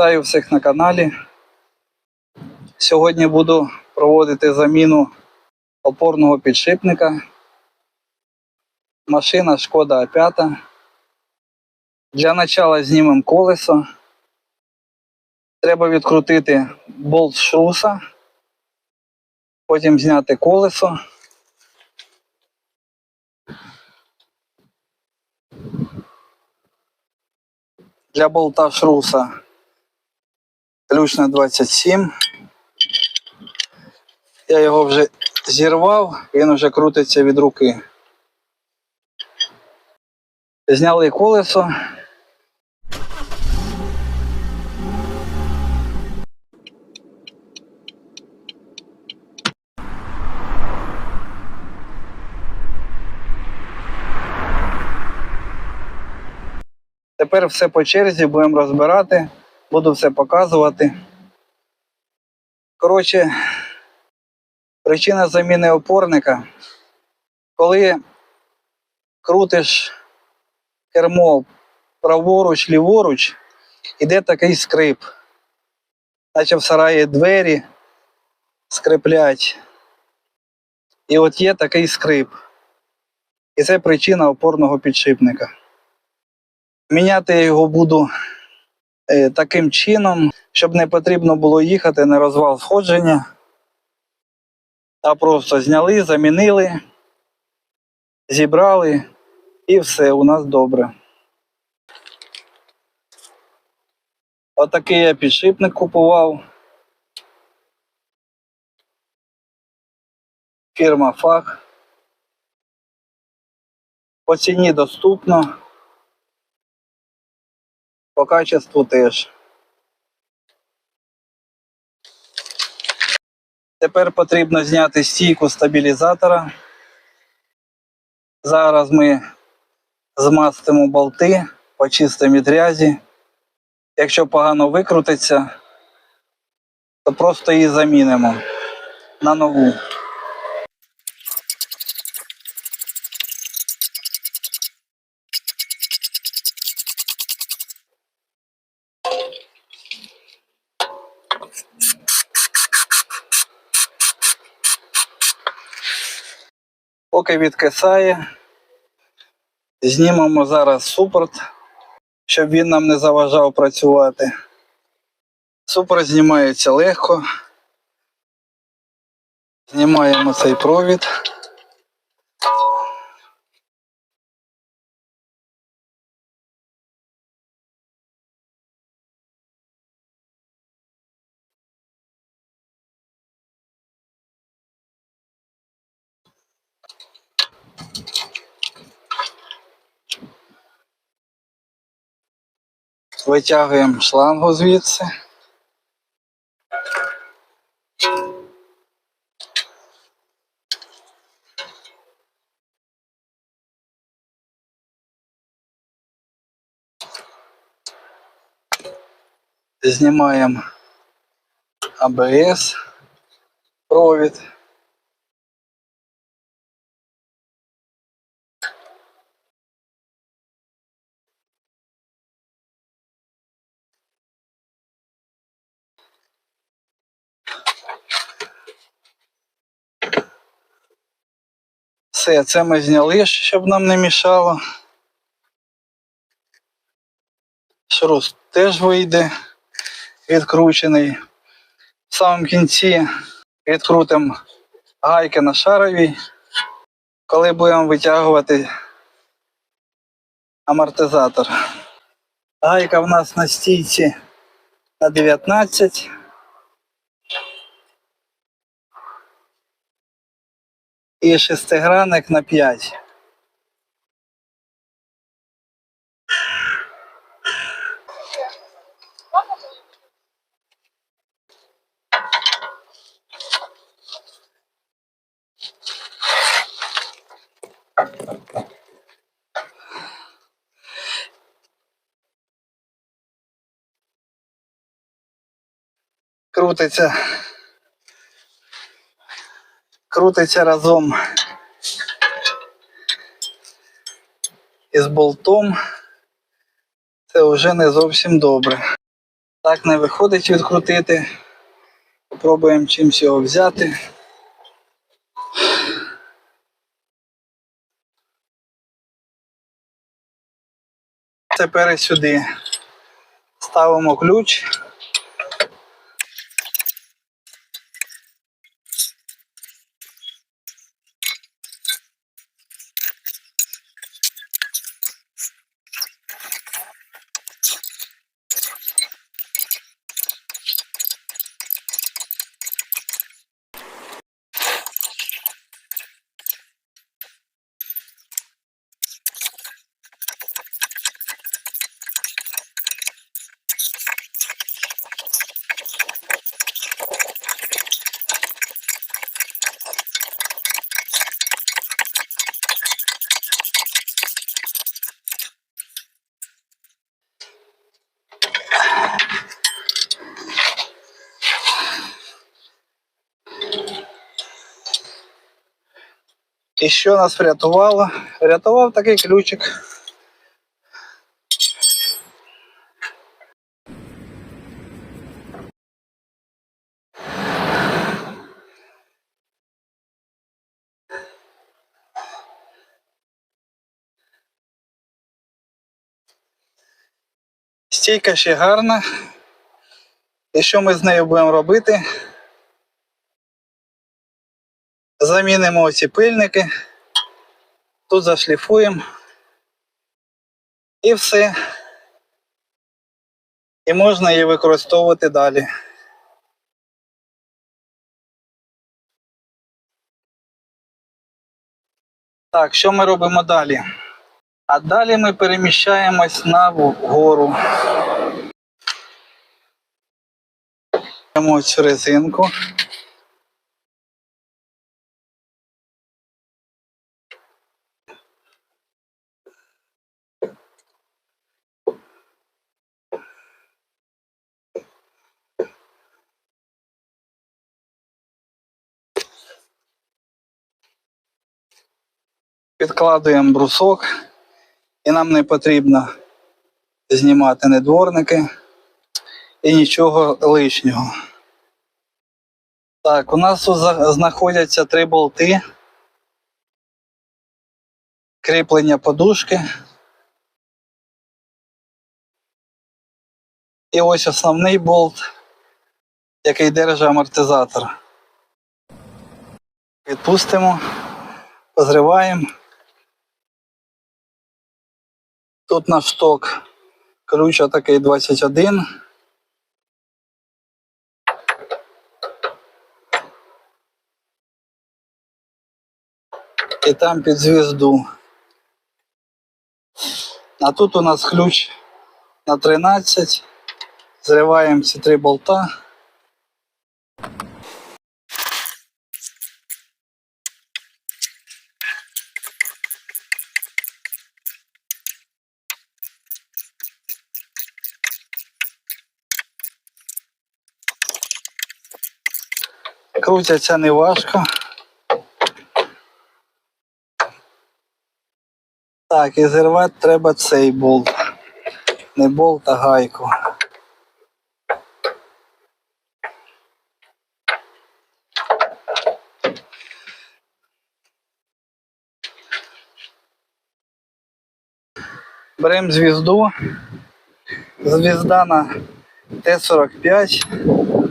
Вітаю всіх на каналі. Сьогодні буду проводити заміну опорного підшипника. Машина Шкода А5. Для начала знімемо колесо. Треба відкрутити болт шруса, потім зняти колесо. Для болта шруса ключ на 27. Я його вже зірвав, він вже крутиться від руки. Зняли колесо. Тепер все по черзі будемо розбирати, буду все показувати. Коротше, причина заміни опорника. Коли крутиш кермо праворуч, ліворуч, іде такий скрип. Наче в сараї двері скриплять. І от є такий скрип. І це причина опорного підшипника. Міняти я його буду таким чином, щоб не потрібно було їхати на розвал сходження, а просто зняли, замінили, зібрали і все, у нас добре. Отакий я підшипник купував. Фірма Фах. По ціні доступно. По качеству теж. Тепер потрібно зняти стійку стабілізатора. Зараз ми змастимо болти, почистимо від грязі. Якщо погано викрутиться, то просто її замінимо на нову. Поки відкисає, знімемо зараз супорт, щоб він нам не заважав працювати. Супорт знімається легко. Знімаємо цей провід. Витягуємо шлангу звідси. Знімаємо АБС провід. Все, це ми зняли, щоб нам не мішало. Шрус теж вийде відкручений. В самому кінці відкрутимо гайки на шаровій, коли будемо витягувати амортизатор. Гайка в нас на стійці на 19. І шестигранник на 5. Крутиться. Крутиться разом із болтом. Це вже не зовсім добре. Так не виходить відкрутити. Попробуємо чимось його взяти. Тепер сюди ставимо ключ. І що нас врятувало? Врятував такий ключик. Стійка ще гарна. І що ми з нею будемо робити? Замінимо оці пильники. Тут зашліфуємо. І все. І можна її використовувати далі. Так, що ми робимо далі? А далі ми переміщаємось на гору. Беремо цю резинку. Підкладуємо брусок, і нам не потрібно знімати не дворники і нічого лишнього. Так, у нас тут знаходяться три болти, кріплення подушки. І ось основний болт, який держить амортизатор. Відпустимо, позриваємо. Тут на шток ключ такий 21. І там під звізду. А тут у нас ключ на 13. Зриваємо ці три болта. Крутяться не важко. Так, і зірвати треба цей болт. Не болт, а гайку. Беремо звізду. Звізда на Т-45.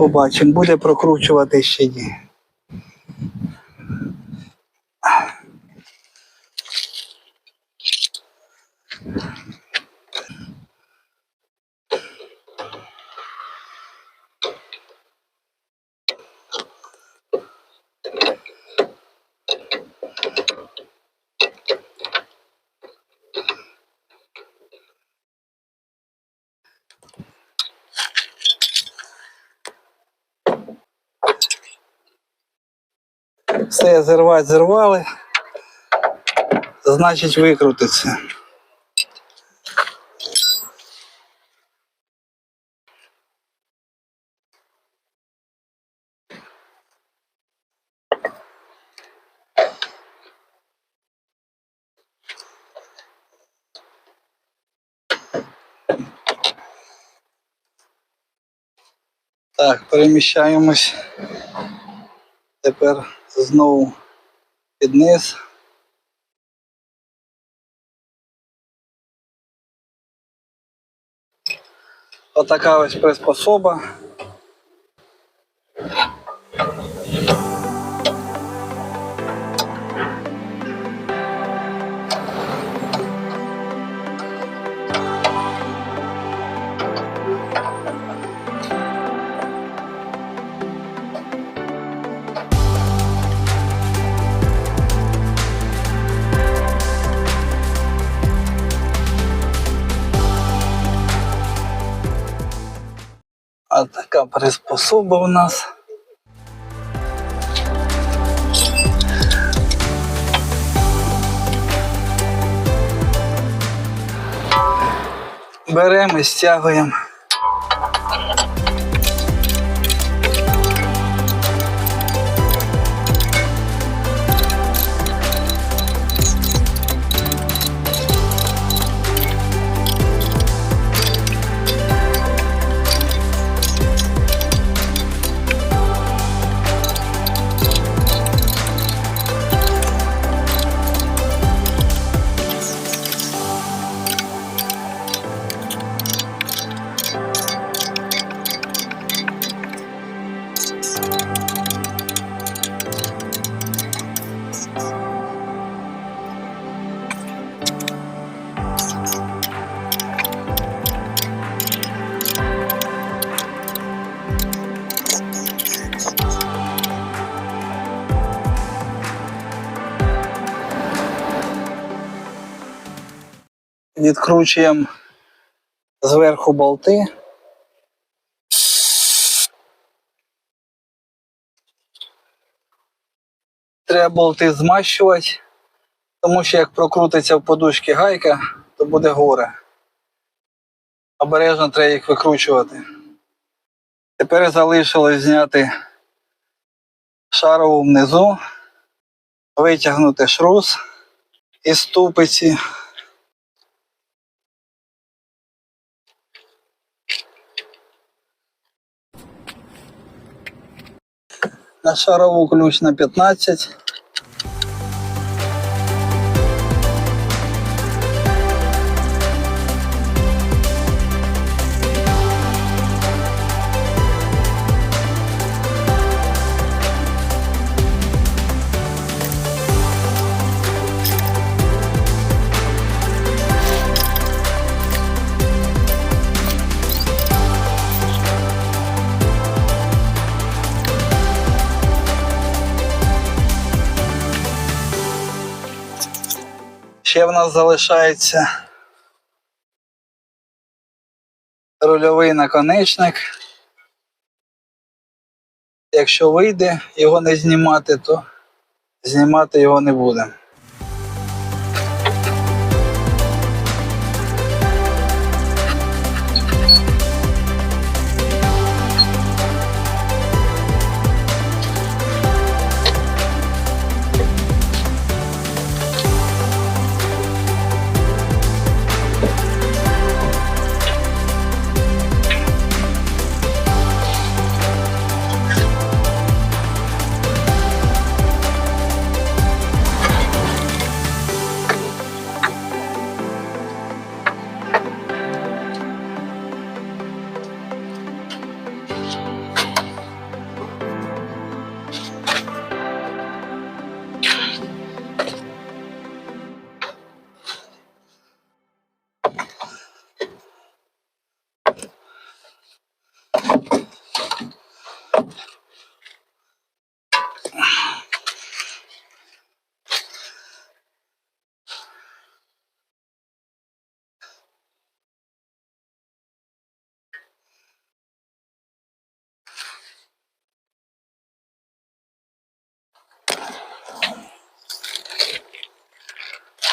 Побачимо, буде прокручувати ще ні. Все, зірвати зірвали, значить викрутиться. Так, переміщаємось тепер знову під низ. Отака ось приспособа. Приспособа у нас. Беремо і стягуємо. Відкручуємо зверху болти. Треба болти змащувати, тому що як прокрутиться в подушці гайка, то буде горе. Обережно треба їх викручувати. Тепер залишилось зняти шарову внизу, витягнути шрус із ступиці. На шарову ключ на 15. Ще в нас залишається рульовий наконечник. Якщо вийде його не знімати, то знімати його не будемо.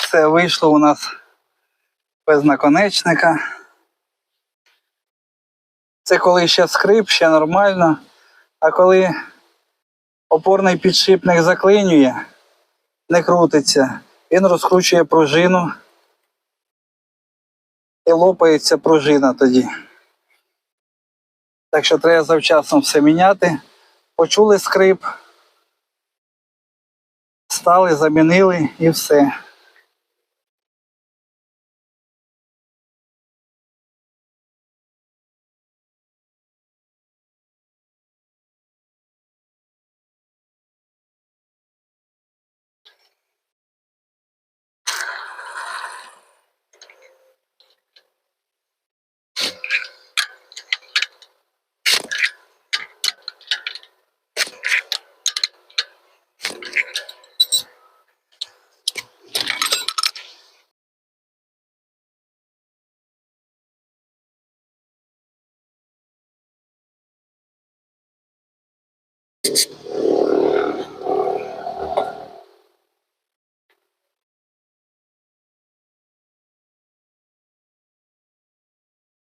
Все вийшло у нас без наконечника. Це коли ще скрип, ще нормально. А коли опорний підшипник заклинює, не крутиться, він розкручує пружину і лопається пружина тоді. Так що треба завчасно все міняти. Почули скрип, стали, замінили і все.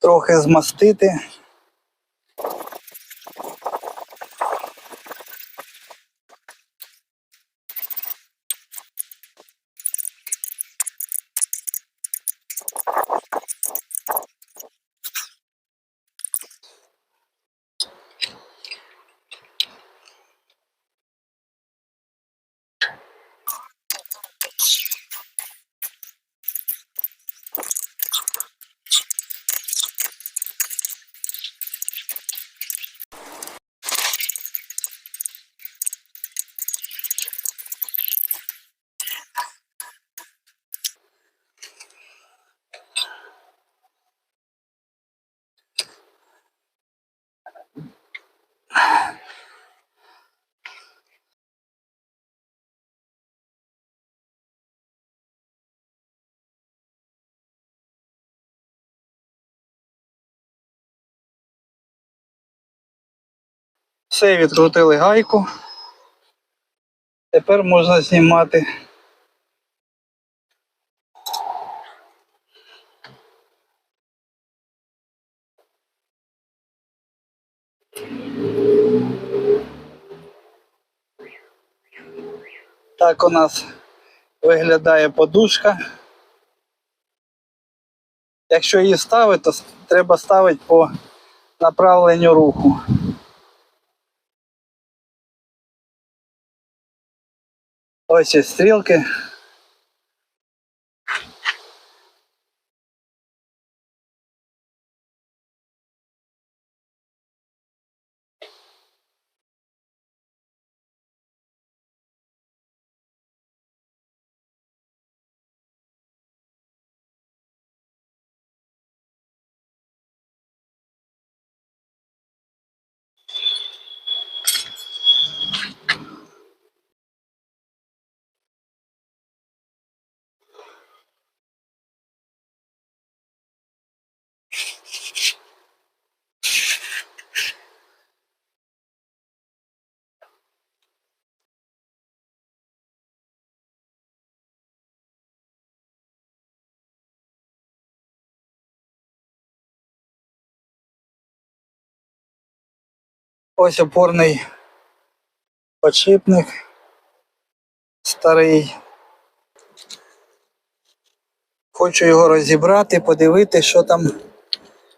Трохи змастити. Все, відкрутили гайку. Тепер можна знімати. Так у нас виглядає подушка. Якщо її ставити, то треба ставити по направленню руху. Ось і стрілки. Ось опорний подшипник старий. Хочу його розібрати, подивити, що там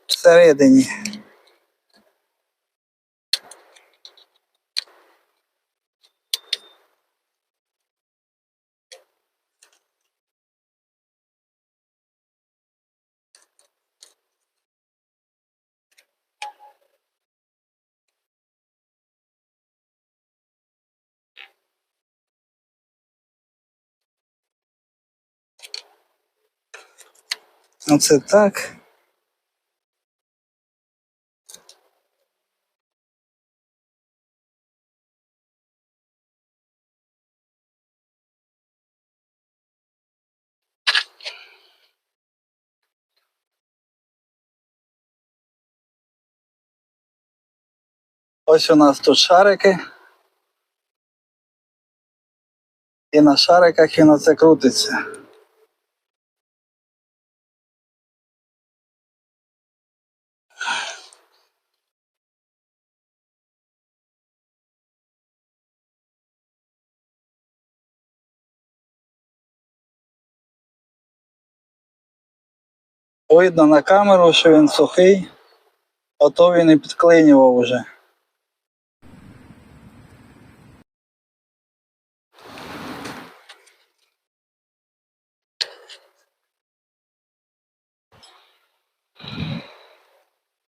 всередині. Оце так. Ось у нас тут шарики. І на шариках він оце крутиться. Видно на камеру, що він сухий. а то він і підклинював уже.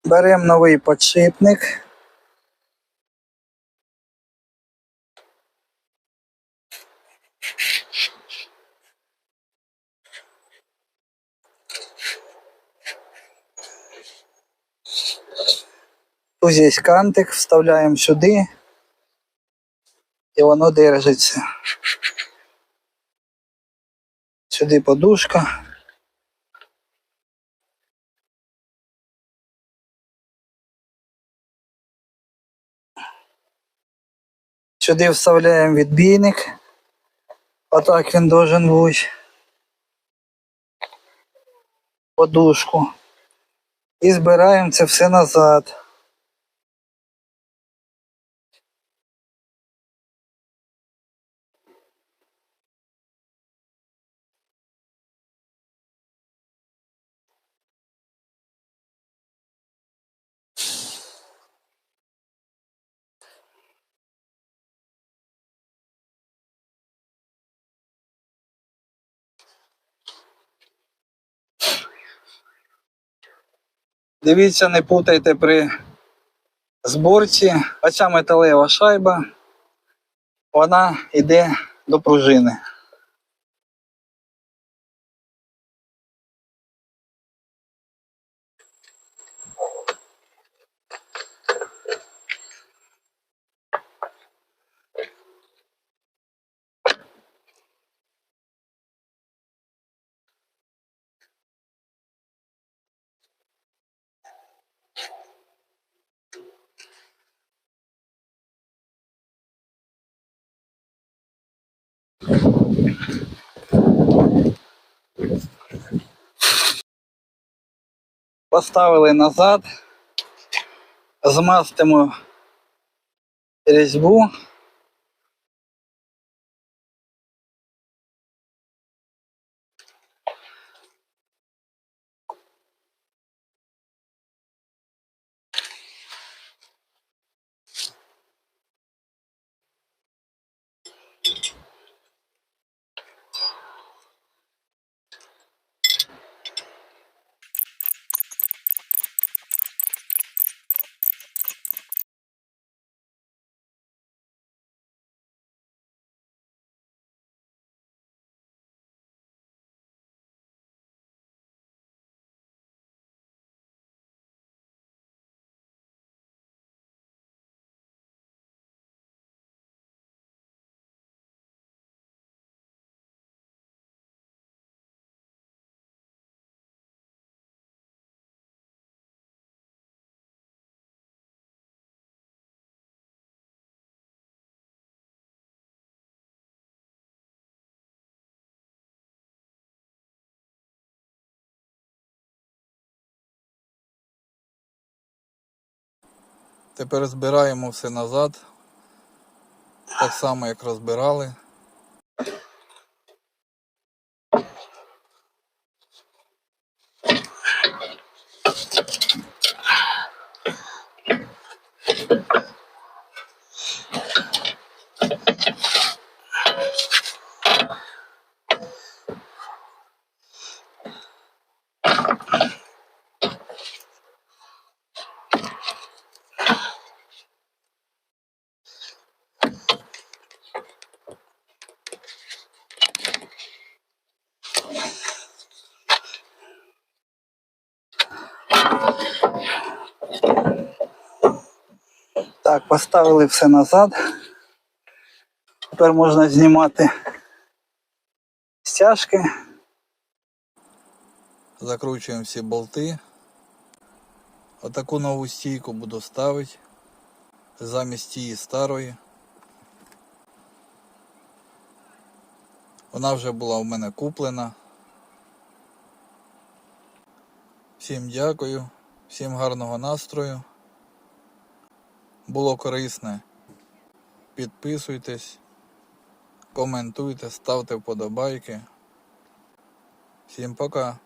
Беремо новий подшипник. Тут є кантик, вставляємо сюди, і воно держиться. Сюди подушка. Сюди вставляємо відбійник. Отак він должен бути. Подушку. І збираємо це все назад. Дивіться, не путайте при зборці. Оця металева шайба, вона йде до пружини. Поставили назад, змастимо різьбу. Тепер збираємо все назад. Так само, як розбирали. Так, поставили все назад. Тепер можна знімати стяжки. Закручуємо всі болти. Отаку нову стійку буду ставити замість тієї старої. Вона вже була у мене куплена. Всім дякую, всім гарного настрою. Було корисне. Підписуйтесь, коментуйте, ставте вподобайки. Всім пока.